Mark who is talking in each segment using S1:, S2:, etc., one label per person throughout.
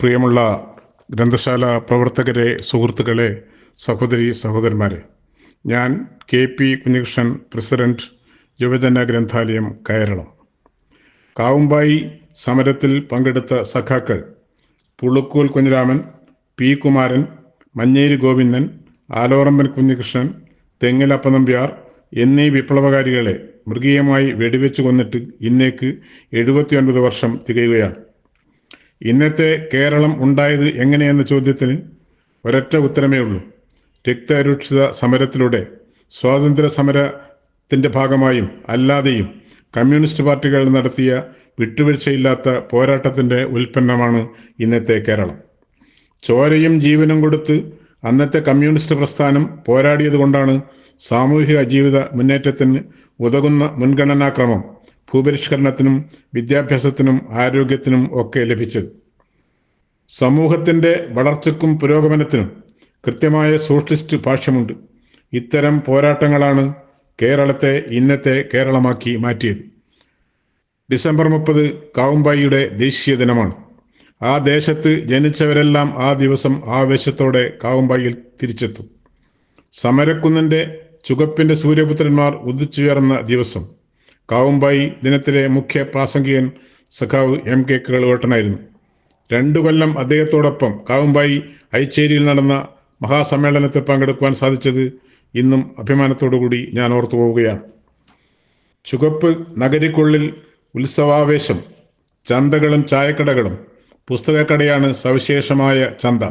S1: പ്രിയമുള്ള ഗ്രന്ഥശാല പ്രവർത്തകരെ സുഹൃത്തുക്കളെ സഹോദരി സഹോദരന്മാരെ ഞാൻ കെ പി കുഞ്ഞികൃഷ്ണൻ പ്രസിഡന്റ് യുവജന ഗ്രന്ഥാലയം കേരളം. കാവുമ്പായി സമരത്തിൽ പങ്കെടുത്ത സഖാക്കൾ പുളുക്കൂൽ കുഞ്ഞിരാമൻ പി കുമാരൻ മഞ്ഞേരി ഗോവിന്ദൻ ആലോറമ്പൻ കുഞ്ഞികൃഷ്ണൻ തെങ്ങിലപ്പ നമ്പ്യാർ എന്നീ വിപ്ലവകാരികളെ മൃഗീയമായി വെടിവെച്ച് കൊന്നിട്ട് ഇന്നേക്ക് എഴുപത്തിയൊൻപത് വർഷം തികയുകയാണ്. ഇന്നത്തെ കേരളം ഉണ്ടായത് എങ്ങനെയെന്ന ചോദ്യത്തിന് ഒരൊറ്റ ഉത്തരമേ ഉള്ളൂ. രക്തരൂക്ഷിത സമരത്തിലൂടെ സ്വാതന്ത്ര്യ സമരത്തിന്റെ ഭാഗമായും അല്ലാതെയും കമ്മ്യൂണിസ്റ്റ് പാർട്ടികൾ നടത്തിയ വിട്ടുവീഴ്ചയില്ലാത്ത പോരാട്ടത്തിന്റെ ഉൽപ്പന്നമാണ് ഇന്നത്തെ കേരളം. ചോരയും ജീവനും കൊടുത്ത് അന്നത്തെ കമ്മ്യൂണിസ്റ്റ് പ്രസ്ഥാനം പോരാടിയത് കൊണ്ടാണ് സാമൂഹിക ജീവിത മുന്നേറ്റത്തിന് ഉതകുന്ന മുൻഗണനാക്രമം ഭൂപരിഷ്കരണത്തിനും വിദ്യാഭ്യാസത്തിനും ആരോഗ്യത്തിനും ഒക്കെ ലഭിച്ചത്. സമൂഹത്തിന്റെ വളർച്ചയ്ക്കും പുരോഗമനത്തിനും കൃത്യമായ സോഷ്യലിസ്റ്റ് ഭാഷ്യമുണ്ട്. ഇത്തരം പോരാട്ടങ്ങളാണ് കേരളത്തെ ഇന്നത്തെ കേരളമാക്കി മാറ്റിയത്. ഡിസംബർ മുപ്പത് കാവുംബായിയുടെ ദേശീയ ദിനമാണ്. ആ ദേശത്ത് ജനിച്ചവരെല്ലാം ആ ദിവസം ആവേശത്തോടെ കാവുമ്പായിൽ തിരിച്ചെത്തും. സമരക്കുന്നിന്റെ ചുകപ്പിന്റെ സൂര്യപുത്രന്മാർ ഉദിച്ചുയർന്ന ദിവസം. കാവുമ്പായി ദിനത്തിലെ മുഖ്യ പ്രാസംഗികൻ സഖാവ് എം കെ കേളുവട്ടനായിരുന്നു. രണ്ടു കൊല്ലം അദ്ദേഹത്തോടൊപ്പം കാവുമ്പായി ഐച്ചേരിയിൽ നടന്ന മഹാസമ്മേളനത്തിൽ പങ്കെടുക്കുവാൻ സാധിച്ചത് ഇന്നും അഭിമാനത്തോടുകൂടി ഞാൻ ഓർത്തു പോവുകയാണ്. ചുവപ്പ് നഗരിക്കുള്ളിൽ ഉത്സവാവേശം ചന്തകളും ചായക്കടകളും പുസ്തകക്കടയാണ് സവിശേഷമായ ചന്ത.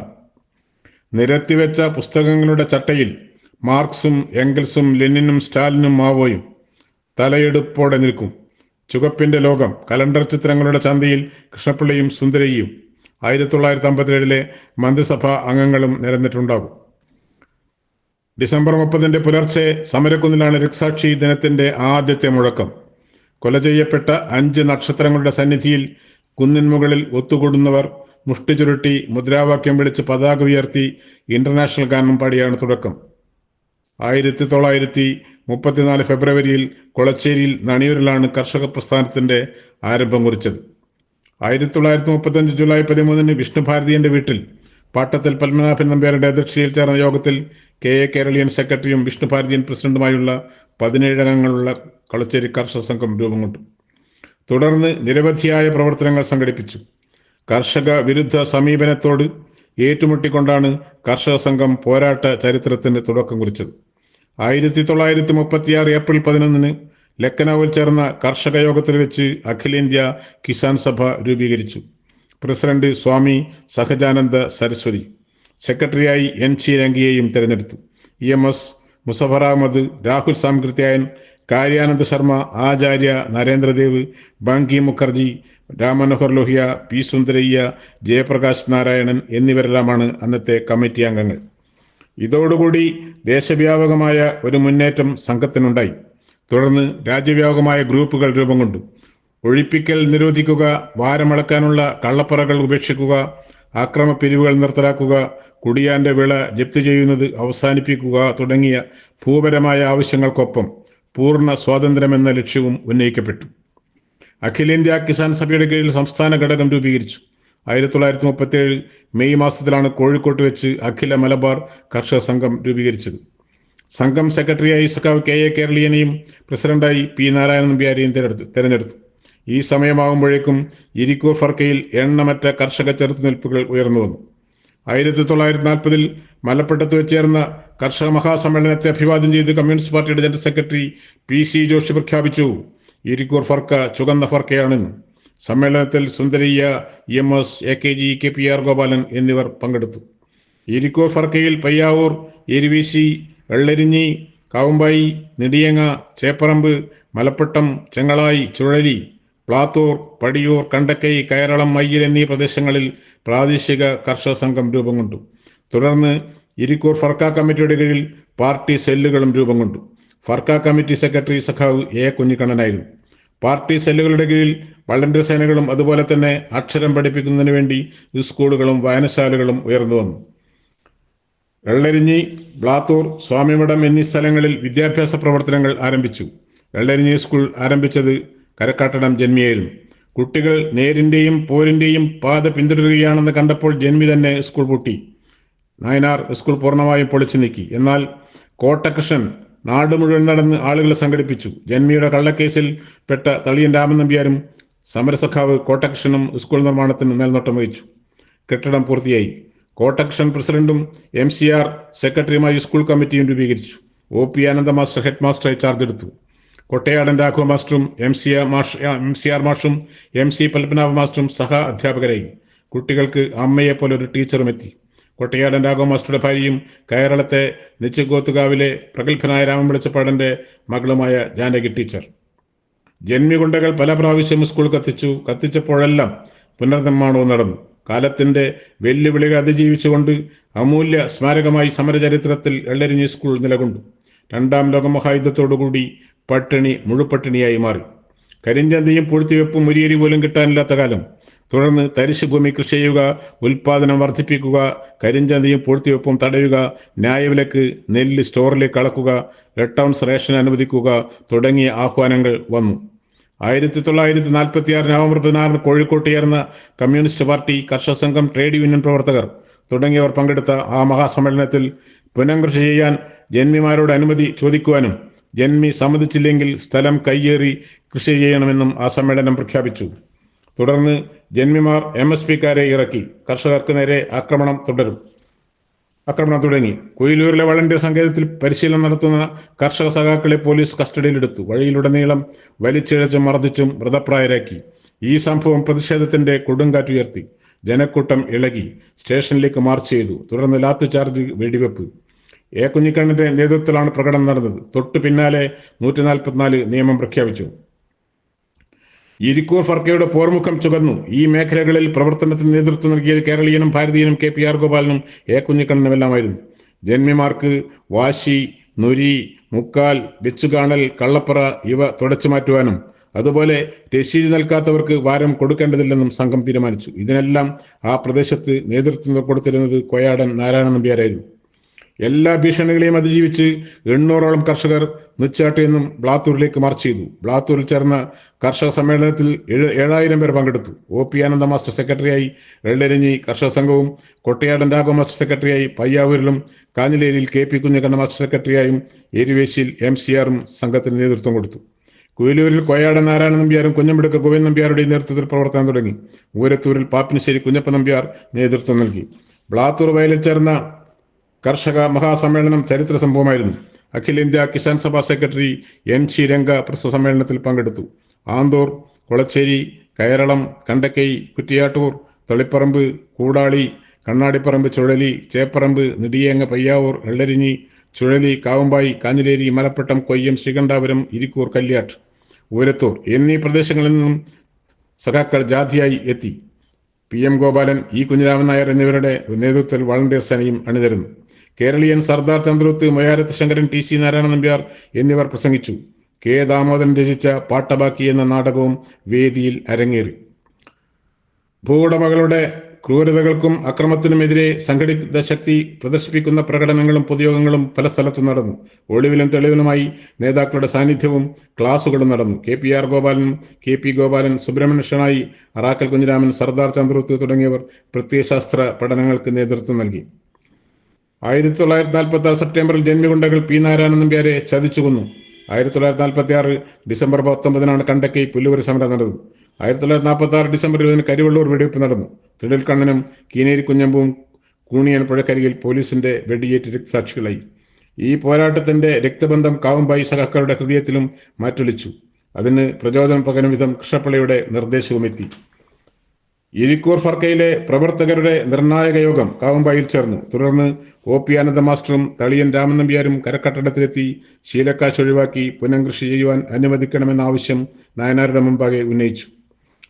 S1: നിരത്തിവെച്ച പുസ്തകങ്ങളുടെ ചട്ടയിൽ മാർക്സും എംഗൽസും ലെനിനും സ്റ്റാലിനും മാവോയും തലയെടുപ്പോടെ നിൽക്കും. ചുകപ്പിന്റെ ലോകം കലണ്ടർ ചിത്രങ്ങളുടെ ചന്തയിൽ കൃഷ്ണപിള്ളയും സുന്ദരയും ആയിരത്തി തൊള്ളായിരത്തി അമ്പത്തിയേഴിലെ മന്ത്രിസഭാ അംഗങ്ങളും നിരന്നിട്ടുണ്ടാകും. ഡിസംബർ മുപ്പതിന്റെ പുലർച്ചെ സമരക്കുന്നിലാണ് രക്സാക്ഷി ദിനത്തിന്റെ ആദ്യത്തെ മുഴക്കം. കൊല ചെയ്യപ്പെട്ട അഞ്ച് നക്ഷത്രങ്ങളുടെ സന്നിധിയിൽ കുന്നിൻ മുകളിൽ ഒത്തുകൂടുന്നവർ മുഷ്ടി ചുരുട്ടി മുദ്രാവാക്യം വിളിച്ച് പതാക ഉയർത്തി ഇന്റർനാഷണൽ ഗാനം പാടിയാണ് തുടക്കം. ആയിരത്തി തൊള്ളായിരത്തി മുപ്പത്തിനാല് ഫെബ്രുവരിയിൽ കൊളച്ചേരിയിൽ നണിയൂരിലാണ് കർഷക പ്രസ്ഥാനത്തിന്റെ ആരംഭം കുറിച്ചത് ആയിരത്തി തൊള്ളായിരത്തി മുപ്പത്തഞ്ച് ജൂലൈ പതിമൂന്നിന് വിഷ്ണുഭാരതിയുടെ വീട്ടിൽ പാട്ടത്തിൽ പത്മനാഭൻ നമ്പ്യാരുടെ അധ്യക്ഷതയിൽ ചേർന്ന യോഗത്തിൽ കെ എ കേരളീയൻ സെക്രട്ടറിയും വിഷ്ണുഭാരതിയൻ പ്രസിഡന്റുമായുള്ള പതിനേഴ് അംഗങ്ങളുള്ള കളച്ചേരി കർഷക സംഘം രൂപം കൊണ്ടു. തുടർന്ന് നിരവധിയായ പ്രവർത്തനങ്ങൾ സംഘടിപ്പിച്ചു. കർഷക വിരുദ്ധ സമീപനത്തോട് ഏറ്റുമുട്ടിക്കൊണ്ടാണ് കർഷക സംഘം പോരാട്ട ചരിത്രത്തിന് തുടക്കം കുറിച്ചത്. ആയിരത്തി തൊള്ളായിരത്തി മുപ്പത്തിയാറ് ഏപ്രിൽ പതിനൊന്നിന് ലക്കനൌവിൽ ചേർന്ന കർഷക യോഗത്തിൽ വെച്ച് അഖിലേന്ത്യാ കിസാൻ സഭ രൂപീകരിച്ചു. പ്രസിഡന്റ് സ്വാമി സഹജാനന്ദ സരസ്വതി സെക്രട്ടറിയായി എൻ സി രംഗിയെയും തിരഞ്ഞെടുത്തു. E M S Muzaffar Ahmad Rahul Sankrityayan Karyanand Sharma Acharya Narendra Dev Bankim Mukherjee Ram Manohar Lohia P Sundarayya Jayaprakash Narayan എന്നിവരെല്ലാമാണ് അന്നത്തെ കമ്മിറ്റി അംഗങ്ങൾ. ഇതോടുകൂടി ദേശവ്യാപകമായ ഒരു മുന്നേറ്റം സംഘത്തിനുണ്ടായി. തുടർന്ന് രാജ്യവ്യാപകമായ ഗ്രൂപ്പുകൾ രൂപം കൊണ്ടു. ഒഴിപ്പിക്കൽ നിരോധിക്കുക വാരമളക്കാനുള്ള കള്ളപ്പറകൾ ഉപേക്ഷിക്കുക ആക്രമ പിരിവുകൾ നിർത്തലാക്കുക കുടിയാന്റെ വിള ജപ്തി ചെയ്യുന്നത് അവസാനിപ്പിക്കുക തുടങ്ങിയ ഭൂപരമായ ആവശ്യങ്ങൾക്കൊപ്പം പൂർണ സ്വാതന്ത്ര്യമെന്ന ലക്ഷ്യവും ഉന്നയിക്കപ്പെട്ടു. അഖിലേന്ത്യാ കിസാൻ സഭയുടെ കീഴിൽ സംസ്ഥാന ഘടകം രൂപീകരിച്ചു. ആയിരത്തി തൊള്ളായിരത്തി മുപ്പത്തിയേഴ് മെയ് മാസത്തിലാണ് കോഴിക്കോട്ട് വെച്ച് അഖില മലബാർ കർഷക സംഘം രൂപീകരിച്ചത്. സംഘം സെക്രട്ടറിയായി സഖാവ് കെ എ കേരളീയനെയും പ്രസിഡന്റായി പി നാരായണൻ നമ്പ്യാരെയും തിരഞ്ഞെടുത്തു തെരഞ്ഞെടുത്തു. ഈ സമയമാകുമ്പോഴേക്കും ഇരിക്കൂർ ഫർക്കയിൽ എണ്ണമറ്റ കർഷക ചെറുത്തുനിൽപ്പുകൾ ഉയർന്നു വന്നു. ആയിരത്തി തൊള്ളായിരത്തി നാൽപ്പതിൽ മലപ്പട്ടത്ത് വെച്ച് ചേർന്ന കർഷക മഹാസമ്മേളനത്തെ അഭിവാദ്യം ചെയ്ത് കമ്മ്യൂണിസ്റ്റ് പാർട്ടിയുടെ general secretary P C Joshi പ്രഖ്യാപിച്ചു ഇരിക്കൂർ ഫർക്ക ചുകന്ന ഫർക്കയാണെന്ന്. സമ്മേളനത്തിൽ Sundarayya M S A K G K P R Gopalan എന്നിവർ പങ്കെടുത്തു. ഇരിക്കൂർ ഫർക്കയിൽ പയ്യാവൂർ എരുവീശി എള്ളരിഞ്ഞി കാവുമ്പായി നെടിയങ്ങ ചേപ്പറമ്പ് മലപ്പട്ടം ചെങ്ങളായി ചുഴലി പ്ലാത്തൂർ പടിയൂർ കണ്ടക്കൈ കയറളം മയ്യിൽ എന്നീ പ്രദേശങ്ങളിൽ പ്രാദേശിക കർഷക സംഘം രൂപം കൊണ്ടു. തുടർന്ന് ഇരിക്കൂർ ഫർക്ക കമ്മിറ്റിയുടെ കീഴിൽ പാർട്ടി സെല്ലുകളും രൂപം കൊണ്ടു. ഫർക്ക കമ്മിറ്റി സെക്രട്ടറി സഖാവ് എ കുഞ്ഞിക്കണ്ണനായിരുന്നു. പാർട്ടി സെല്ലുകളുടെ കീഴിൽ വളണ്ടിയർ സേനകളും അതുപോലെ തന്നെ അക്ഷരം പഠിപ്പിക്കുന്നതിന് വേണ്ടി സ്കൂളുകളും വായനശാലകളും ഉയർന്നു വന്നു. വെള്ളരിഞ്ഞി ബ്ലാത്തൂർ സ്വാമിമഠം എന്നീ സ്ഥലങ്ങളിൽ വിദ്യാഭ്യാസ പ്രവർത്തനങ്ങൾ ആരംഭിച്ചു. വെള്ളരിഞ്ഞി സ്കൂൾ ആരംഭിച്ചത് കരക്കാട്ടണം ജന്മിയായിരുന്നു. കുട്ടികൾ നേരിന്റെയും പോരിന്റെയും പാത പിന്തുടരുകയാണെന്ന് കണ്ടപ്പോൾ ജന്മി തന്നെ സ്കൂൾ പൂട്ടി. നായനാർ സ്കൂൾ പൂർണമായും പൊളിച്ചു നീക്കി. എന്നാൽ കോട്ടകൃഷ്ണൻ നാട് മുഴുവൻ നടന്ന് ആളുകളെ സംഘടിപ്പിച്ചു. ജന്മിയുടെ കള്ളക്കേസിൽ പെട്ട തളിയൻ രാമൻ നമ്പ്യാരും സമരസഖാവ് കോട്ടകൃഷ്ണനും സ്കൂൾ നിർമ്മാണത്തിന് മേൽനോട്ടം വഹിച്ചു. കെട്ടിടം പൂർത്തിയായി. കോട്ടകൃഷ്ണൻ പ്രസിഡന്റും എം സി ആർ സെക്രട്ടറിയുമായി സ്കൂൾ കമ്മിറ്റിയും രൂപീകരിച്ചു. O P Ananda master head മാസ്റ്ററായി charge എടുത്തു കൊട്ടയാടൻ രാഘവ മാസ്റ്ററും എം സി ആർ മാഷ് എം സി ആർ മാഷും എം സി പത്മനാഭ മാസ്റ്ററും സഹ അധ്യാപകരായി. കുട്ടികൾക്ക് അമ്മയെപ്പോലെ ഒരു ടീച്ചറും എത്തി. കൊട്ടയാടൻ രാഘവ മാസ്റ്ററുടെ ഭാര്യയും കേരളത്തെ നിച്ചുകോത്തുകാവിലെ പ്രഗത്ഭനായ രാമൻ വിളിച്ചപ്പാടന്റെ മകളുമായ ജാനകി ടീച്ചർ. ജന്മികുണ്ടകൾ പല പ്രാവശ്യം സ്കൂൾ കത്തിച്ചു. കത്തിച്ചപ്പോഴെല്ലാം പുനർനിർമ്മാണവും നടന്നു. കാലത്തിന്റെ വെല്ലുവിളികൾ അതിജീവിച്ചുകൊണ്ട് അമൂല്യ സ്മാരകമായി സമരചരിത്രത്തിൽ എള്ളരിഞ്ഞി സ്കൂൾ നിലകൊണ്ടു. രണ്ടാം ലോകമഹായുദ്ധത്തോടുകൂടി പട്ടിണി മുഴുപട്ടിണിയായി മാറി. കരിഞ്ചന്തയും പൂഴ്ത്തിവെപ്പും മുരിയരി പോലും കിട്ടാനില്ലാത്ത കാലം. തുടർന്ന് തരിശുഭൂമി കൃഷി ചെയ്യുക ഉൽപാദനം വർദ്ധിപ്പിക്കുക കരിഞ്ചന്തയും പൂഴ്ത്തിവെപ്പും തടയുക ന്യായവിലക്ക് നെല്ല് സ്റ്റോറിലേക്ക് അളക്കുക ലട്ടൗൺസ് റേഷൻ അനുവദിക്കുക തുടങ്ങിയ ആഹ്വാനങ്ങൾ വന്നു. ആയിരത്തി തൊള്ളായിരത്തി നാൽപ്പത്തി ആറ് നവംബർ പതിനാറിന് കോഴിക്കോട്ട് ചേർന്ന കമ്മ്യൂണിസ്റ്റ് പാർട്ടി കർഷക സംഘം ട്രേഡ് യൂണിയൻ പ്രവർത്തകർ തുടങ്ങിയവർ പങ്കെടുത്ത ആ മഹാസമ്മേളനത്തിൽ പുനംകൃഷി ചെയ്യാൻ ജന്മിമാരോട് അനുമതി ചോദിക്കുവാനും ജന്മി സമ്മതിച്ചില്ലെങ്കിൽ സ്ഥലം കയ്യേറി കൃഷി ചെയ്യണമെന്നും ആ സമ്മേളനം പ്രഖ്യാപിച്ചു. തുടർന്ന് ജന്മിമാർ എം എസ് പിക്കാരെ ഇറക്കി. കർഷകർക്ക് നേരെ ആക്രമണം തുടരും. ആക്രമണം തുടങ്ങി. കൊയിലൂരിലെ വളണ്ടിയർ സങ്കേതത്തിൽ പരിശീലനം നടത്തുന്ന കർഷക സഖാക്കളെ പോലീസ് കസ്റ്റഡിയിലെടുത്തു. വഴിയിലുടനീളം വലിച്ചിഴച്ചും മർദ്ദിച്ചും മൃതപ്രായരാക്കി. ഈ സംഭവം പ്രതിഷേധത്തിന്റെ കൊടുങ്കാറ്റുയർത്തി ജനക്കൂട്ടം ഇളകി. സ്റ്റേഷനിലേക്ക് മാർച്ച് ചെയ്തു. തുടർന്ന് ലാത്ത് ചാർജ് വെടിവെപ്പ്. എ കുഞ്ഞിക്കണ്ണന്റെ നേതൃത്വത്തിലാണ് പ്രകടനം നടന്നത്. തൊട്ടു പിന്നാലെ നൂറ്റി നിയമം പ്രഖ്യാപിച്ചു. ഇരിക്കൂർ ഫർക്കയുടെ പോർമുഖം ചുകന്നു. ഈ മേഖലകളിൽ പ്രവർത്തനത്തിന് നേതൃത്വം നൽകിയത് കേരളീയനും ഭാരതീയനും കെ പി ആർ ഗോപാലനും എ കുഞ്ഞിക്കണ്ണനുമെല്ലാമായിരുന്നു. ജന്മിമാർക്ക് വാശി നുരി മുക്കാൽ വെച്ചുകാണൽ കള്ളപ്പറ ഇവ തുടച്ചു മാറ്റുവാനും അതുപോലെ രശീത് നൽകാത്തവർക്ക് വാരം കൊടുക്കേണ്ടതില്ലെന്നും സംഘം തീരുമാനിച്ചു. ഇതിനെല്ലാം ആ പ്രദേശത്ത് നേതൃത്വം കൊടുത്തിരുന്നത് കൊയാടൻ നാരായണ നമ്പ്യാരായിരുന്നു. എല്ലാ ഭീഷണികളെയും അതിജീവിച്ച് എണ്ണൂറോളം കർഷകർ നിച്ചാട്ടിൽ നിന്നും ബ്ലാത്തൂരിലേക്ക് മാർച്ച് ചെയ്തു. ബ്ലാത്തൂരിൽ ചേർന്ന കർഷക സമ്മേളനത്തിൽ ഏഴ് ഏഴായിരം പേർ പങ്കെടുത്തു. ഒ പി ആനന്ദ മാസ്റ്റർ സെക്രട്ടറിയായി എള്ളരഞ്ഞി കർഷക സംഘവും കൊട്ടയാടൻ രാഘവ മാസ്റ്റർ സെക്രട്ടറിയായി പയ്യാവൂരിലും കാഞ്ഞിലേരിയിൽ കെ പി കുഞ്ഞക്കണ്ണ മാസ്റ്റർ സെക്രട്ടറിയായും എരുവേശിയിൽ എം സി ആറും സംഘത്തിന് നേതൃത്വം കൊടുത്തു. കുയിലൂരിൽ കൊയാടൻ നാരായണ നമ്പ്യാരും കുഞ്ഞമ്പിടുക്ക ഗോവിന്ദ നമ്പ്യാരുടെയും നേതൃത്വത്തിൽ പ്രവർത്തനം തുടങ്ങി. ഊരത്തൂരിൽ പാപ്പിനിശ്ശേരി കുഞ്ഞപ്പ നമ്പ്യാർ നേതൃത്വം നൽകി. ബ്ലാത്തൂർ വയലിൽ ചേർന്ന കർഷക മഹാസമ്മേളനം ചരിത്ര സംഭവമായിരുന്നു. അഖിലേന്ത്യാ കിസാൻ സഭ സെക്രട്ടറി എൻ ശി രംഗ പ്രസ്തുത സമ്മേളനത്തിൽ പങ്കെടുത്തു. ആന്തൂർ കൊളച്ചേരി കയറളം കണ്ടക്കൈ കുറ്റിയാട്ടൂർ തളിപ്പറമ്പ് കൂടാളി കണ്ണാടിപ്പറമ്പ് ചുഴലി ചേപ്പറമ്പ് നെടിയേങ്ങ പയ്യാവൂർ വെള്ളരിഞ്ഞി ചുഴലി കാവുമ്പായി കാഞ്ഞിലേരി മലപ്പട്ടം കൊയ്യം ശ്രീകണ്ഠാപുരം ഇരിക്കൂർ കല്യാട്ട് ഊരത്തൂർ എന്നീ പ്രദേശങ്ങളിൽ നിന്നും സഖാക്കൾ ജാതിയായി എത്തി. P M Gopalan E Kunhiraman Nair എന്നിവരുടെ നേതൃത്വത്തിൽ വളണ്ടിയർ സേനയും അണിനിരന്നു. കേരളീയൻ സർദാർ ചന്ദ്രത്ത് മൊയാരത്ത് ശങ്കരൻ ടി സി നാരായണ നമ്പ്യാർ എന്നിവർ പ്രസംഗിച്ചു. കെ ദാമോദരൻ രചിച്ച പാട്ടബാക്കി എന്ന നാടകവും വേദിയിൽ അരങ്ങേറി. ഭൂവുടമകളുടെ ക്രൂരതകൾക്കും അക്രമത്തിനുമെതിരെ സംഘടിത ശക്തി പ്രദർശിപ്പിക്കുന്ന പ്രകടനങ്ങളും പൊതുയോഗങ്ങളും പല സ്ഥലത്തും നടന്നു. ഒളിവിലും തെളിവിലുമായി നേതാക്കളുടെ സാന്നിധ്യവും ക്ലാസുകളും നടന്നു. K P R Gopalan K P Gopalan സുബ്രഹ്മണ്യനായി Arakkal Kunhiraman Sardar Chandroth തുടങ്ങിയവർ പ്രത്യയശാസ്ത്ര പഠനങ്ങൾക്ക് നേതൃത്വം നൽകി. ആയിരത്തി തൊള്ളായിരത്തി നാൽപ്പത്തി ആറ് സെപ്റ്റംബറിൽ ജന്മികുണ്ടകൾ പി നാരായണൻ നമ്പ്യാരെ ചതിച്ചു കൊന്നു ആയിരത്തി തൊള്ളായിരത്തി നാൽപ്പത്തി ആറ് ഡിസംബർ പത്തൊമ്പതിനാണ് കണ്ടക്കി പുല്ലുവരി സമരം നടന്നത്. ആയിരത്തി തൊള്ളായിരത്തി നാൽപ്പത്തി ആറ് ഡിസംബർ ഇരുപതിന് കരിവള്ളൂർ വെടിവെപ്പ് നടന്നു. തിടൽക്കണ്ണനും കീനേരി കുഞ്ഞമ്പും കൂണിയൻ പുഴക്കരികിൽ പോലീസിന്റെ വെടിയേറ്റ് രക്തസാക്ഷികളായി. ഈ പോരാട്ടത്തിന്റെ രക്തബന്ധം കാവുമ്പായി സഖാക്കളുടെ ഹൃദയത്തിലും മാറ്റൊലിച്ചു. അതിന് പ്രചോദനം പകരം വിധം കൃഷ്ണപ്പിള്ളയുടെ നിർദ്ദേശവുമെത്തി. ഇരിക്കൂർ ഫർക്കയിലെ പ്രവർത്തകരുടെ നിർണായക യോഗം കാവുമ്പായിൽ ചേർന്നു. തുടർന്ന് ഒ പി ആനന്ദ മാസ്റ്ററും തളിയൻ രാമൻ നമ്പ്യാരും കരക്കട്ടടത്തിലെത്തി ശീലക്കാശ് ഒഴിവാക്കി പുനംകൃഷി ചെയ്യുവാൻ അനുവദിക്കണമെന്ന ആവശ്യം നായനാരുടെ മുമ്പാകെ ഉന്നയിച്ചു.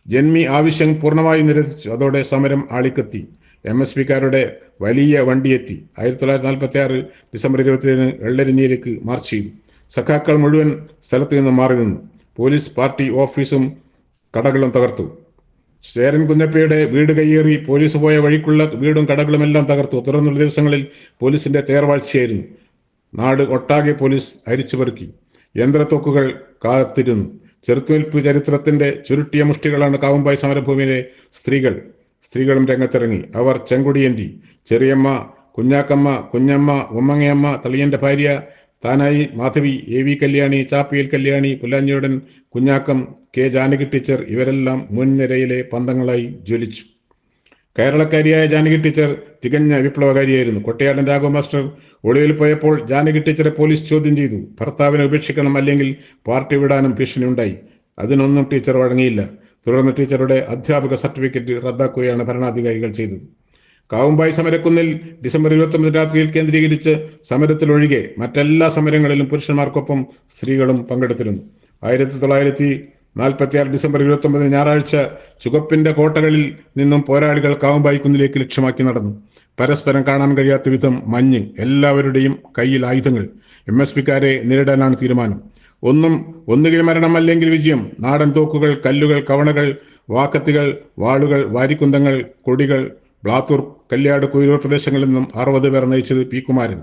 S1: ജന്മി ആവശ്യം പൂർണമായി നിരസിച്ചു അതോടെ സമരം ആളിക്കത്തി. എം എസ് പിക്കാരുടെ വലിയ വണ്ടിയെത്തി. ആയിരത്തി തൊള്ളായിരത്തി നാൽപ്പത്തി ആറ് ഡിസംബർ ഇരുപത്തിയേഴിന് വെള്ളരിഞ്ഞിയിലേക്ക് മാർച്ച് ചെയ്തു. സഖാക്കൾ മുഴുവൻ സ്ഥലത്തു നിന്ന് മാറി നിന്നു. പോലീസ് പാർട്ടി ഓഫീസും കടകളും തകർത്തു. ശേരൻ കുഞ്ഞപ്പയുടെ വീട് കയ്യേറി പോലീസ് പോയ വഴിക്കുള്ള വീടും കടകളുമെല്ലാം തകർത്തു. തുടർന്നുള്ള ദിവസങ്ങളിൽ പോലീസിന്റെ തേർവാഴ്ചയായിരുന്നു. നാട് ഒട്ടാകെ പോലീസ് അരിച്ചുപെറുക്കി യന്ത്രത്തോക്കുകൾ കാത്തിരുന്നു. ചെറുത്തുനിൽപ്പ് ചരിത്രത്തിന്റെ ചുരുട്ടിയ മുഷ്ടികളാണ് കാവുമ്പായി സമരഭൂമിയിലെ സ്ത്രീകൾ. സ്ത്രീകളും രംഗത്തിറങ്ങി. അവർ ചെങ്കുടിയന്തി. ചെറിയമ്മ കുഞ്ഞാക്കമ്മ കുഞ്ഞമ്മ ഉമ്മങ്ങയമ്മ തളിയന്റെ ഭാര്യ താനായി Madhavi A V Kalyani Chappiyal Kalyani Pullanjiyudan Kunhakkam K Janaki teacher ഇവരെല്ലാം മുൻനിരയിലെ പന്തങ്ങളായി ജ്വലിച്ചു. കേരളക്കാരിയായ ജാനകി ടീച്ചർ തികഞ്ഞ വിപ്ലവകാരിയായിരുന്നു. കൊട്ടയാടൻ രാഘവ മാസ്റ്റർ ഒളിവിൽ പോയപ്പോൾ ജാനകി ടീച്ചറെ പോലീസ് ചോദ്യം ചെയ്തു. ഭർത്താവിനെ ഉപേക്ഷിക്കണം അല്ലെങ്കിൽ പാർട്ടി വിടാനും ഭീഷണി ഉണ്ടായി അതിനൊന്നും ടീച്ചർ വഴങ്ങിയില്ല. തുടർന്ന് ടീച്ചറുടെ അധ്യാപക സർട്ടിഫിക്കറ്റ് റദ്ദാക്കുകയാണ് ഭരണാധികാരികൾ ചെയ്തത്. കാവുമ്പായി സമരക്കുന്നിൽ ഡിസംബർ ഇരുപത്തൊമ്പത് രാത്രിയിൽ കേന്ദ്രീകരിച്ച് സമരത്തിലൊഴികെ മറ്റെല്ലാ സമരങ്ങളിലും പുരുഷന്മാർക്കൊപ്പം സ്ത്രീകളും പങ്കെടുത്തിരുന്നു. ആയിരത്തി തൊള്ളായിരത്തി നാൽപ്പത്തിയാറ് ഡിസംബർ ഇരുപത്തൊമ്പതിന് ഞായറാഴ്ച ചുവപ്പിന്റെ കോട്ടകളിൽ നിന്നും പോരാളികൾ കാവുമ്പായി കുന്നിലേക്ക് ലക്ഷ്യമാക്കി നടന്നു. പരസ്പരം കാണാൻ കഴിയാത്ത വിധം മഞ്ഞ് എല്ലാവരുടെയും കയ്യിൽ ആയുധങ്ങൾ. എം എസ് പിക്കാരെ നേരിടാനാണ് തീരുമാനം. ഒന്നും ഒന്നുകിൽ മരണം അല്ലെങ്കിൽ വിജയം. നാടൻ തോക്കുകൾ കല്ലുകൾ കവണകൾ വാക്കത്തികൾ വാളുകൾ വാരിക്കുന്തങ്ങൾ കൊടികൾ ബ്ലാത്തൂർ കല്യാട് കുയിലൂർ പ്രദേശങ്ങളിൽ നിന്നും അറുപത് പേർ നയിച്ചത് പി കുമാരൻ.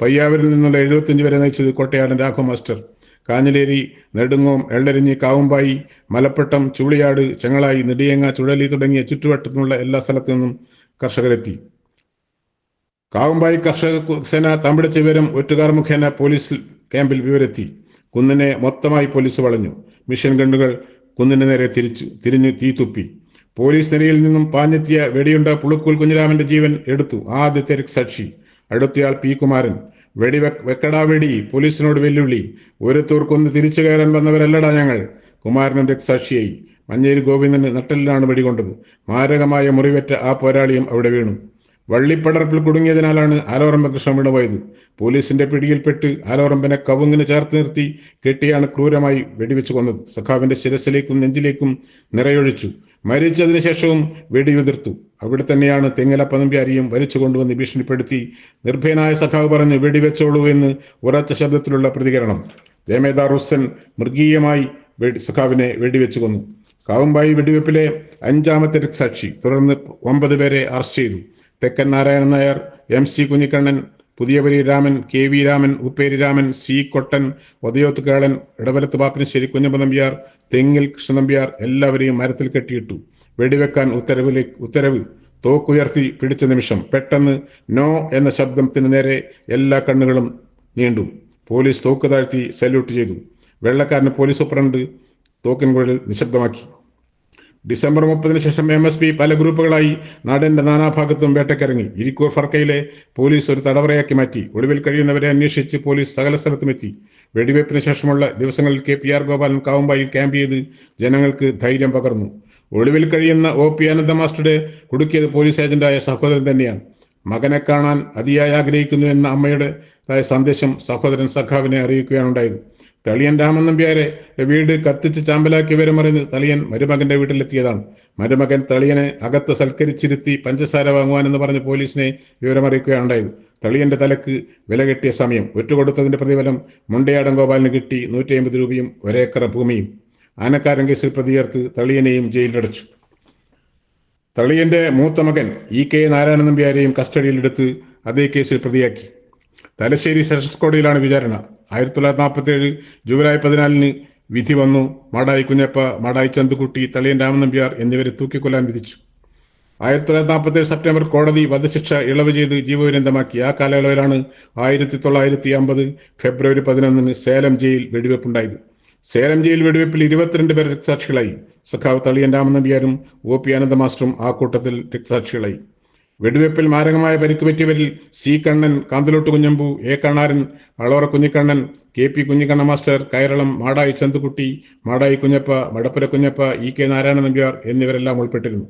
S1: പയ്യാവൂരിൽ നിന്നുള്ള എഴുപത്തിയഞ്ച് പേരെ നയിച്ചത് കോട്ടയാടൻ രാഘവ മാസ്റ്റർ. കാഞ്ഞിലേരി നെടുങ്ങോം എള്ളരിഞ്ഞി കാവുമ്പായി മലപ്പട്ടം ചുളിയാട് ചെങ്ങളായി നെടിയങ്ങ ചുഴലി തുടങ്ങിയ ചുറ്റുവട്ടത്തിനുള്ള എല്ലാ സ്ഥലത്തു നിന്നും കർഷകരെത്തി. കാവുമ്പായി കർഷക സേന തമ്പിടിച്ച വിവരം ഒറ്റുകാർ മുഖേന പോലീസ് ക്യാമ്പിൽ വിവരെത്തി. കുന്നിനെ മൊത്തമായി പോലീസ് വളഞ്ഞു. മിഷൻ ഗണ്ണുകൾ കുന്നിന് നേരെ തിരിച്ചു തിരിഞ്ഞു തീ തുപ്പി. പോലീസ് നിരയിൽ നിന്നും പാഞ്ഞെത്തിയ വെടിയുണ്ട പുളുക്കൂൽ കുഞ്ഞിരാമന്റെ ജീവൻ എടുത്തു ആദ്യത്തെ സാക്ഷി അടുത്തയാൾ പി കുമാരൻ. വെടി വെക്കടാ വെടി പോലീസിനോട് വെല്ലുവിളി. ഒരു തൂർക്കൊന്ന് തിരിച്ചു കയറാൻ വന്നവരല്ലടാ ഞങ്ങൾ. കുമാരനും രക്തസാക്ഷിയായി. മഞ്ഞേരി ഗോവിന്ദന് നട്ടലിലാണ് വെടികൊണ്ടത് മാരകമായ മുറിവെറ്റ ആ പോരാളിയും അവിടെ വീണു. വള്ളിപ്പടർപ്പിൽ കുടുങ്ങിയതിനാലാണ് ആലോറമ്പ കൃഷ്ണൻ വീണുപോയത്. പോലീസിന്റെ പിടിയിൽപ്പെട്ട് ആലോറമ്പനെ കവുങ്ങിന് ചേർത്ത് നിർത്തി കെട്ടിയാണ് ക്രൂരമായി വെടിവെച്ചു കൊന്നത്. സഖാവിന്റെ ശിരസിലേക്കും നെഞ്ചിലേക്കും നിറയൊഴിച്ചു. മരിച്ചതിന് ശേഷവും വെടിയുതിർത്തു അവിടെ തന്നെയാണ് തെങ്ങല നമ്പ്യാരിയും വലിച്ചു കൊണ്ടുവന്ന് ഭീഷണിപ്പെടുത്തി. നിർഭയനായ സഖാവ് പറഞ്ഞ് വെടിവെച്ചോളൂ എന്ന് ഉറച്ച ശബ്ദത്തിലുള്ള പ്രതികരണം. ജയമേദാർ ഹുസൻ മൃഗീയമായി സഖാവിനെ വെടിവെച്ചു കൊന്നു. കാവുമ്പായി വെടിവെപ്പിലെ അഞ്ചാമത്തെ സാക്ഷി തുടർന്ന് ഒമ്പത് പേരെ അറസ്റ്റ് ചെയ്തു. Thekkan Narayanan Nair M C Kunhikannan Puthiyapari Raman K V Raman Upperi Raman C Kottan Othayoth Kelan Edavalath Pappinisseri Kunhamba Nambiar Thengil Krishnanambiar എല്ലാവരെയും മരത്തിൽ കെട്ടിയിട്ടു. വെടിവെക്കാൻ ഉത്തരവിലെ ഉത്തരവ് തോക്കുയർത്തി പിടിച്ച നിമിഷം പെട്ടെന്ന് നോ എന്ന ശബ്ദത്തിന് നേരെ എല്ലാ കണ്ണുകളും നീണ്ടു. പോലീസ് തോക്ക് താഴ്ത്തി സല്യൂട്ട് ചെയ്തു. വെള്ളക്കാരന് പോലീസ് സൂപ്രണ്ട് തോക്കിൻകുഴൽ നിശബ്ദമാക്കി. ഡിസംബർ മുപ്പതിന് ശേഷം എം എസ് പി പല ഗ്രൂപ്പുകളായി നാടിന്റെ നാനാഭാഗത്തും വേട്ടക്കിറങ്ങി. ഇരിക്കൂർ ഫർക്കയിലെ പോലീസ് ഒരു തടവറയാക്കി മാറ്റി. ഒളിവിൽ കഴിയുന്നവരെ അന്വേഷിച്ച് പോലീസ് സകല സ്ഥലത്തുമെത്തി. വെടിവയ്പ്പിന് ശേഷമുള്ള ദിവസങ്ങളിൽ കെ പി ആർ ഗോപാലൻ കാവുമ്പായിൽ ക്യാമ്പ് ചെയ്ത് ജനങ്ങൾക്ക് ധൈര്യം പകർന്നു. ഒളിവിൽ കഴിയുന്ന ഒ പി അനന്ത മാസ്റ്ററുടെ കുടുക്കിയത് പോലീസ് ഏജന്റായ സഹോദരൻ തന്നെയാണ്. മകനെ കാണാൻ അതിയായി ആഗ്രഹിക്കുന്നു എന്ന അമ്മയുടെ സന്ദേശം സഹോദരൻ സഖാവിനെ അറിയിക്കുകയാണ് ഉണ്ടായത്. തളിയൻ രാമൻ നമ്പ്യാരെ വീട് കത്തിച്ച് ചാമ്പലാക്കി മറിഞ്ഞ് തളിയൻ മരുമകന്റെ വീട്ടിലെത്തിയതാണ്. മരുമകൻ തളിയനെ അകത്ത് സൽക്കരിച്ചിരുത്തി പഞ്ചസാര വാങ്ങുവാനെന്ന് പറഞ്ഞ് പോലീസിനെ വിവരമറിയിക്കുകയാണ് ഉണ്ടായത് തളിയന്റെ തലക്ക് വില കെട്ടിയ സമയം ഒറ്റുകൊടുത്തതിന്റെ പ്രതിഫലം മുണ്ടയാടൻ ഗോപാലിന് കിട്ടി നൂറ്റി അമ്പത് രൂപയും ഒരേക്കർ ഭൂമിയും. ആനക്കാരൻ കേസിൽ പ്രതിയേർത്ത് തളിയനെയും ജയിലിലടച്ചു. തളിയന്റെ മൂത്ത മകൻ ഇ കെ നാരായണ നമ്പ്യാരെയും കസ്റ്റഡിയിലെടുത്ത് അതേ കേസിൽ പ്രതിയാക്കി. തലശ്ശേരി സെഷൻസ് കോടതിയിലാണ് വിചാരണ. ആയിരത്തി തൊള്ളായിരത്തി നാൽപ്പത്തി ഏഴ് ജൂലൈ പതിനാലിന് വിധി വന്നു. മാടായി കുഞ്ഞപ്പ മാടായി ചന്തുകുട്ടി തളിയൻ രാമനമ്പ്യാർ എന്നിവരെ തൂക്കിക്കൊല്ലാൻ വിധിച്ചു. ആയിരത്തി തൊള്ളായിരത്തി നാൽപ്പത്തി ഏഴ് സെപ്റ്റംബർ കോടതി വധശിക്ഷ ഇളവ് ചെയ്ത് ജീവപര്യന്തമാക്കി. ആ കാലയളവിലാണ് ആയിരത്തി തൊള്ളായിരത്തി അമ്പത് ഫെബ്രുവരി പതിനൊന്നിന് സേലം ജയിൽ വെടിവെപ്പുണ്ടായത്. സേലം ജയിൽ വെടിവെപ്പിൽ ഇരുപത്തിരണ്ട് പേർ രക്തസാക്ഷികളായി. സഖാവ് തളിയൻ രാമനമ്പ്യാരും ഒ പി ആനന്ദ മാസ്റ്ററും ആ കൂട്ടത്തിൽ രക്തസാക്ഷികളായി. വെടിവെപ്പിൽ മാരകമായ പരിക്ക് പറ്റിയവരിൽ C Kannan Kanthalott Kunhambu A Kannaran Alora Kunhikannan K P Kunhikanna master Kayaralam Madayi Chanthukutty Madayi Kunhappa Madappura Kunhappa E K Narayana Nambiar എന്നിവരെല്ലാം ഉൾപ്പെട്ടിരുന്നു.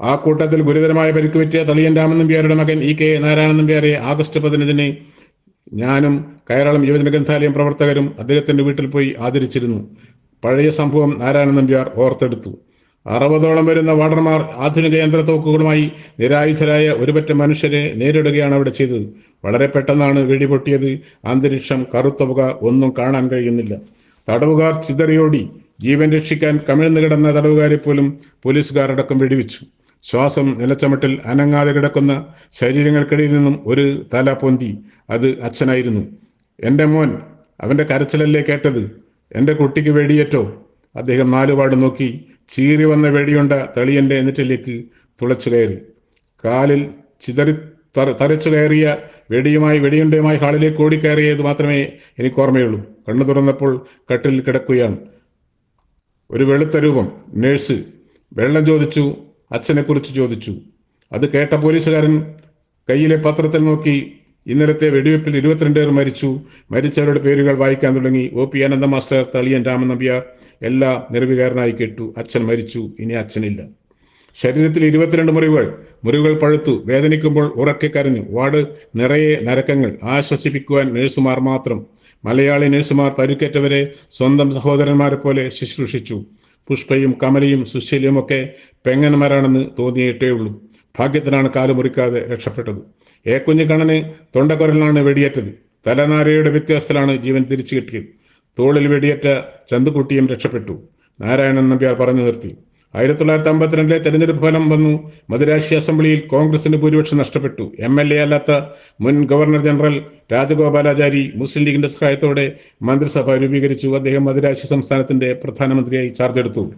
S1: ആ കൂട്ടത്തിൽ ഗുരുതരമായ പരിക്ക് പറ്റിയ തളിയൻ രാമൻ നമ്പ്യാരുടെ മകൻ ഇ കെ നാരായണ നമ്പ്യാരെ ആഗസ്റ്റ് പതിനഞ്ചിന് ഞാനും കയറളം യുവജന ഗ്രന്ഥാലയം പ്രവർത്തകരും അദ്ദേഹത്തിന്റെ വീട്ടിൽ പോയി ആദരിച്ചിരുന്നു. പഴയ സംഭവം നാരായണ നമ്പ്യാർ ഓർത്തെടുത്തു. അറുപതോളം വരുന്ന വാർഡർമാർ ആധുനിക യന്ത്രത്തോക്കുകളുമായി നിരായുധരായ ഒരുപറ്റം മനുഷ്യരെ നേരിടുകയാണ് അവിടെ ചെയ്തത്. വളരെ പെട്ടെന്നാണ് വെടിപൊട്ടിയത് അന്തരീക്ഷം കറുത്ത പുക ഒന്നും കാണാൻ കഴിയുന്നില്ല. തടവുകാർ ചിതറിയോടി ജീവൻ രക്ഷിക്കാൻ കമിഴ്ന്നു കിടന്ന തടവുകാരെ പോലും പോലീസുകാരടക്കം വെടിവെച്ചു. ശ്വാസം നിലച്ചമട്ടിൽ അനങ്ങാതെ കിടക്കുന്ന ശരീരങ്ങൾക്കിടയിൽ നിന്നും ഒരു തല പൊന്തി. അത് അച്ഛനായിരുന്നു. എന്റെ മോൻ അവന്റെ കരച്ചിലല്ലേ കേട്ടത്? എന്റെ കുട്ടിക്ക് വെടിയേറ്റോ? അദ്ദേഹം നാലുപാട് നോക്കി ചീറി വന്ന വെടിയുണ്ട തളിയന്റെ നെറ്റിലേക്ക് തുളച്ചു കയറി. കാലിൽ ചിതറി തറ തരച്ചു കയറിയ വെടിയുമായി വെടിയുണ്ടയുമായി ഹാളിലേക്ക് ഓടിക്കയറിയത് മാത്രമേ എനിക്ക് ഓർമ്മയുള്ളൂ. കണ്ണു തുറന്നപ്പോൾ കട്ടിൽ കിടക്കുകയാണ്. ഒരു വെളുത്ത രൂപം നേഴ്സ് വെള്ളം ചോദിച്ചു അച്ഛനെക്കുറിച്ച് ചോദിച്ചു. അത് കേട്ട പോലീസുകാരൻ കയ്യിലെ പത്രത്തിൽ നോക്കി ഇന്നലത്തെ വെടിവെപ്പിൽ ഇരുപത്തിരണ്ട് പേർ മരിച്ചു. മരിച്ചവരുടെ പേരുകൾ വായിക്കാൻ തുടങ്ങി. O. P. Anantha master Thaliyan Raman Nambiar എല്ലാം നിർവികാരനായി കേട്ടു. അച്ഛൻ മരിച്ചു. ഇനി അച്ഛനില്ല. ശരീരത്തിൽ ഇരുപത്തിരണ്ട് മുറിവുകൾ. മുറിവുകൾ പഴുത്തു. വേദനിക്കുമ്പോൾ ഉറക്കെ കരഞ്ഞു. വാർഡ് നിറയെ നരക്കങ്ങൾ ആശ്വസിപ്പിക്കുവാൻ നഴ്സുമാർ മാത്രം. മലയാളി നഴ്സുമാർ പരുക്കേറ്റവരെ സ്വന്തം സഹോദരന്മാരെ പോലെ ശുശ്രൂഷിച്ചു. പുഷ്പയും കമലയും സുശീലയും ഒക്കെ പെങ്ങന്മാരാണെന്ന് തോന്നിയിട്ടേ ഉള്ളൂ. ഭാഗ്യത്തിനാണ് കാൽ മുറിക്കാതെ രക്ഷപ്പെട്ടത്. ഏക്കുഞ്ഞിക്കണ്ണന് തൊണ്ടക്കുരലിനാണ് വെടിയേറ്റത്. തലനാരയുടെ വ്യത്യാസത്തിലാണ് ജീവൻ തിരിച്ചു കിട്ടിയത്. തോളിൽ വെടിയേറ്റ ചന്തുകുട്ടിയും രക്ഷപ്പെട്ടു. നാരായണൻ നമ്പ്യാർ പറഞ്ഞു നിർത്തി. ആയിരത്തി തൊള്ളായിരത്തി അമ്പത്തിരണ്ടിലെ തെരഞ്ഞെടുപ്പ് ഫലം വന്നു. മദുരാശി അസംബ്ലിയിൽ കോൺഗ്രസിന് ഭൂരിപക്ഷം നഷ്ടപ്പെട്ടു. എം എൽ എ അല്ലാത്ത മുൻ ഗവർണർ ജനറൽ രാജഗോപാലാചാരി മുസ്ലിം ലീഗിന്റെ സഹായത്തോടെ മന്ത്രിസഭ രൂപീകരിച്ചു. അദ്ദേഹം മദുരാശി സംസ്ഥാനത്തിന്റെ പ്രധാനമന്ത്രിയായി ചാർജ് എടുത്തു.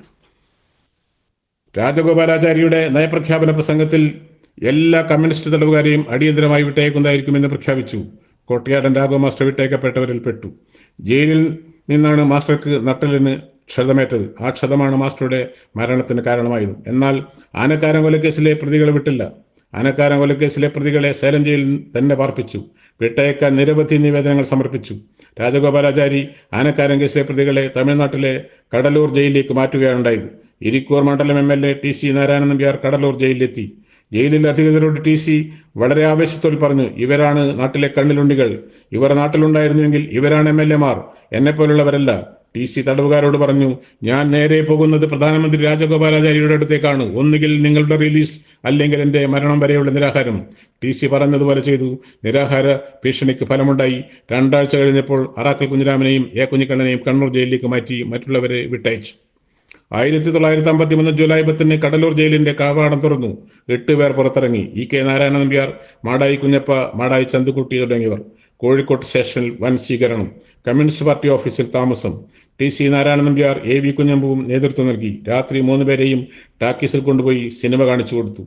S1: രാജഗോപാലാചാരിയുടെ നയപ്രഖ്യാപന പ്രസംഗത്തിൽ എല്ലാ കമ്മ്യൂണിസ്റ്റ് തടവുകാരെയും അടിയന്തരമായി വിട്ടയക്കുന്നതായിരിക്കുമെന്ന് പ്രഖ്യാപിച്ചു. കോട്ടയാടൻ രാഘവ മാസ്റ്റർ വിട്ടയക്കപ്പെട്ടവരിൽ പെട്ടു. ജയിലിൽ നിന്നാണ് മാസ്റ്റർക്ക് നട്ടലിന് ക്ഷതമേറ്റത്. ആ ക്ഷതമാണ് മാസ്റ്ററുടെ മരണത്തിന് കാരണമായത്. എന്നാൽ ആനക്കാരൻ കൊലക്കേസിലെ പ്രതികളെ വിട്ടില്ല. ആനക്കാരൻ കൊലക്കേസിലെ പ്രതികളെ സേലം ജയിലിൽ തന്നെ പാർപ്പിച്ചു. വിട്ടയക്കാൻ നിരവധി നിവേദനങ്ങൾ സമർപ്പിച്ചു. രാജഗോപാലാചാരി ആനക്കാരൻ കേസിലെ പ്രതികളെ തമിഴ്നാട്ടിലെ കടലൂർ ജയിലിലേക്ക് മാറ്റുകയാണുണ്ടായത്. ഇരിക്കൂർ മണ്ഡലം M L A T C Narayanan Nambiar Cuddalore ജയിലിലെത്തി. ജയിലിൽ അധികൃതരോട് ടി സി വളരെ ആവേശത്തോടെ പറഞ്ഞു ഇവരാണ് നാട്ടിലെ കണ്ണിലുണ്ടികൾ. ഇവർ നാട്ടിലുണ്ടായിരുന്നുവെങ്കിൽ ഇവരാണ് എം എൽ എമാർ. എന്നെപ്പോലുള്ളവരല്ല. ടി സി തടവുകാരോട് പറഞ്ഞു ഞാൻ നേരെ പോകുന്നത് പ്രധാനമന്ത്രി രാജഗോപാലാചാര്യയുടെ അടുത്തേക്കാണ്. ഒന്നുകിൽ നിങ്ങളുടെ റിലീസ് അല്ലെങ്കിൽ എന്റെ മരണം വരെയുള്ള നിരാഹാരം. ടി സി പറഞ്ഞതുപോലെ ചെയ്തു. നിരാഹാര ഭീഷണിക്ക് ഫലമുണ്ടായി. രണ്ടാഴ്ച കഴിഞ്ഞപ്പോൾ അറാക്കൽ കുഞ്ഞിരാമനെയും എ കുഞ്ഞിക്കണ്ണനെയും കണ്ണൂർ ജയിലിലേക്ക് മാറ്റി മറ്റുള്ളവരെ വിട്ടയച്ചു. ആയിരത്തി തൊള്ളായിരത്തി അമ്പത്തി മൂന്ന് ജൂലൈ പത്തിന് കടലൂർ ജയിലിന്റെ കവാടം തുറന്നു. എട്ട് പേർ പുറത്തിറങ്ങി. ഇ കെ നാരായണ നമ്പ്യാർ മാടായി കുഞ്ഞപ്പ മാടായി ചന്തുകുട്ടി തുടങ്ങിയവർ. കോഴിക്കോട് സ്റ്റേഷനിൽ വൻ സ്വീകരണം. കമ്മ്യൂണിസ്റ്റ് പാർട്ടി ഓഫീസിൽ താമസം. T C Narayana Nambiar A V കുഞ്ഞമ്പുവും നേതൃത്വം നൽകി. രാത്രി മൂന്ന് പേരെയും ടാക്കീസിൽ കൊണ്ടുപോയി സിനിമ കാണിച്ചു കൊടുത്തു.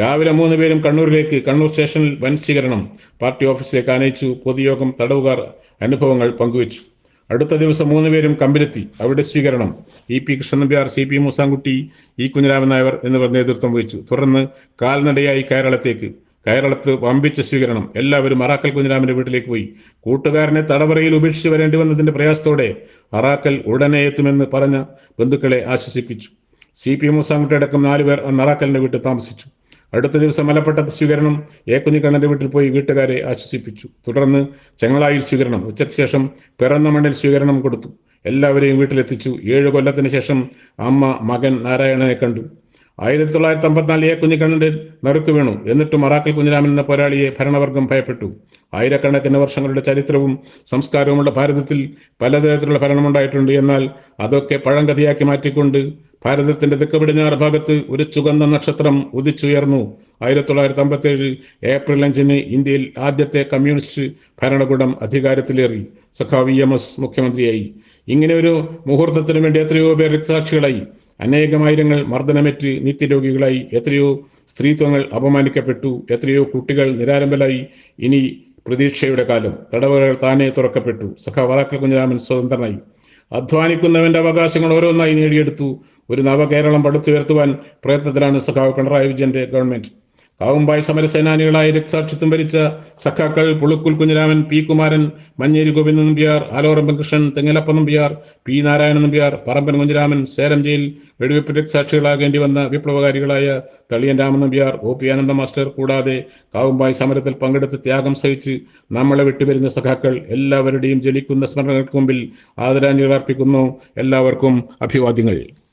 S1: രാവിലെ മൂന്ന് പേരും കണ്ണൂരിലേക്ക് കണ്ണൂർ സ്റ്റേഷനിൽ വൻ സ്വീകരണം. പാർട്ടി ഓഫീസിലേക്ക് ആനയിച്ചു. പൊതുയോഗം തടവുകാർ അനുഭവങ്ങൾ പങ്കുവച്ചു. അടുത്ത ദിവസം മൂന്ന് പേരും കമ്പിലെത്തി. അവരുടെ സ്വീകരണം. E P കൃഷ്ണൻപിയാർ C P Moosankutty E Kunhiraman Nair എന്നിവർ നേതൃത്വം വഹിച്ചു. തുടർന്ന് കാൽനടയായി കേരളത്തേക്ക് കേരളത്ത് വമ്പിച്ച സ്വീകരണം. എല്ലാവരും അറാക്കൽ കുഞ്ഞിരാമന്റെ വീട്ടിലേക്ക് പോയി. കൂട്ടുകാരനെ തടവറയിൽ ഉപേക്ഷിച്ച് വരേണ്ടി വന്നതിന്റെ പ്രയാസത്തോടെ അറാക്കൽ ഉടനെ എത്തുമെന്ന് പറഞ്ഞ ബന്ധുക്കളെ ആശ്വസിപ്പിച്ചു. സി പി മൂസാൻകുട്ടി അടക്കം നാലുപേർ അറാക്കലിന്റെ വീട്ടിൽ താമസിച്ചു. അടുത്ത ദിവസം മലപ്പെട്ട സ്വീകരണം എ കുഞ്ഞിക്കണ്ണന്റെ വീട്ടിൽ പോയി വീട്ടുകാരെ ആശ്വസിപ്പിച്ചു. തുടർന്ന് ചെങ്ങളായിൽ സ്വീകരണം ഉച്ചയ്ക്ക് ശേഷം പിറന്ന മണ്ണിൽ സ്വീകരണം കൊടുത്തു. എല്ലാവരെയും വീട്ടിലെത്തിച്ചു. ഏഴ് കൊല്ലത്തിന് ശേഷം അമ്മ മകൻ നാരായണനെ കണ്ടു. ആയിരത്തി തൊള്ളായിരത്തി അമ്പത്തിനാല് എ കുഞ്ഞിക്കണ്ണന്റെ നറുക്ക് വീണു. എന്നിട്ടും മറാക്കൽ കുഞ്ഞിരാമൻ എന്ന പോരാളിയെ ഭരണവർഗം ഭയപ്പെട്ടു. ആയിരക്കണക്കിന് വർഷങ്ങളുടെ ചരിത്രവും സംസ്കാരവുമുള്ള ഭാരതത്തിൽ പലതരത്തിലുള്ള ഭരണമുണ്ടായിട്ടുണ്ട് എന്നാൽ അതൊക്കെ പഴങ്കഥയാക്കി മാറ്റിക്കൊണ്ട് ഭാരതത്തിന്റെ തെക്ക് പടിഞ്ഞാറ് ഭാഗത്ത് ഒരു ചുഗന്ധ നക്ഷത്രം ഉദിച്ചുയർന്നു. ആയിരത്തി തൊള്ളായിരത്തി അമ്പത്തി ഏഴ് ഏപ്രിൽ അഞ്ചിന് ഇന്ത്യയിൽ ആദ്യത്തെ കമ്മ്യൂണിസ്റ്റ് ഭരണകൂടം അധികാരത്തിലേറി. സഖാവ് ഇ എം എസ് മുഖ്യമന്ത്രിയായി. ഇങ്ങനെ ഒരു മുഹൂർത്തത്തിന് വേണ്ടി എത്രയോ പേർ രക്തസാക്ഷികളായി. അനേകമായിരങ്ങൾ മർദ്ദനമേറ്റ് നിത്യരോഗികളായി. എത്രയോ സ്ത്രീത്വങ്ങൾ അപമാനിക്കപ്പെട്ടു. എത്രയോ കുട്ടികൾ നിരാരംഭലായി ഇനി പ്രതീക്ഷയുടെ കാലം. തടവുകൾ താനേ തുറക്കപ്പെട്ടു. സഖാ വറാക്കൽ കുഞ്ഞരാമൻ സ്വതന്ത്രനായി. അധ്വാനിക്കുന്നവന്റെ അവകാശങ്ങൾ ഓരോന്നായി നേടിയെടുത്തു. ഒരു നവകേരളം പടുത്തുയർത്തുവാൻ പ്രയത്നത്തിലാണ് സഖാവ് പിണറായി വിജയന്റെ ഗവൺമെന്റ്. കാവുമ്പായ് സമരസേനാനികളായി രക്തസാക്ഷിത്വം ഭരിച്ച സഖാക്കൾ Pulukkool Kunhiraman P Kumaran Mancheri Govinda Nambiar Alorampan Krishnan Thengilappa Nambiar P Narayanan Nambiar Parampan Kunhiraman Salem jail വെടിവെപ്പ് രക്തസാക്ഷികളാകേണ്ടി വന്ന വിപ്ലവകാരികളായ Thaliyan Raman Nambiar O P Ananda master കൂടാതെ കാവുമ്പായ് സമരത്തിൽ പങ്കെടുത്ത് ത്യാഗം സഹിച്ച് നമ്മളെ വിട്ടുവരുന്ന സഖാക്കൾ എല്ലാവരുടെയും ജലിക്കുന്ന സ്മരണകൾക്ക് മുമ്പിൽ ആദരാഞ്ജലികൾ അർപ്പിക്കുന്നു. എല്ലാവർക്കും അഭിവാദ്യങ്ങൾ.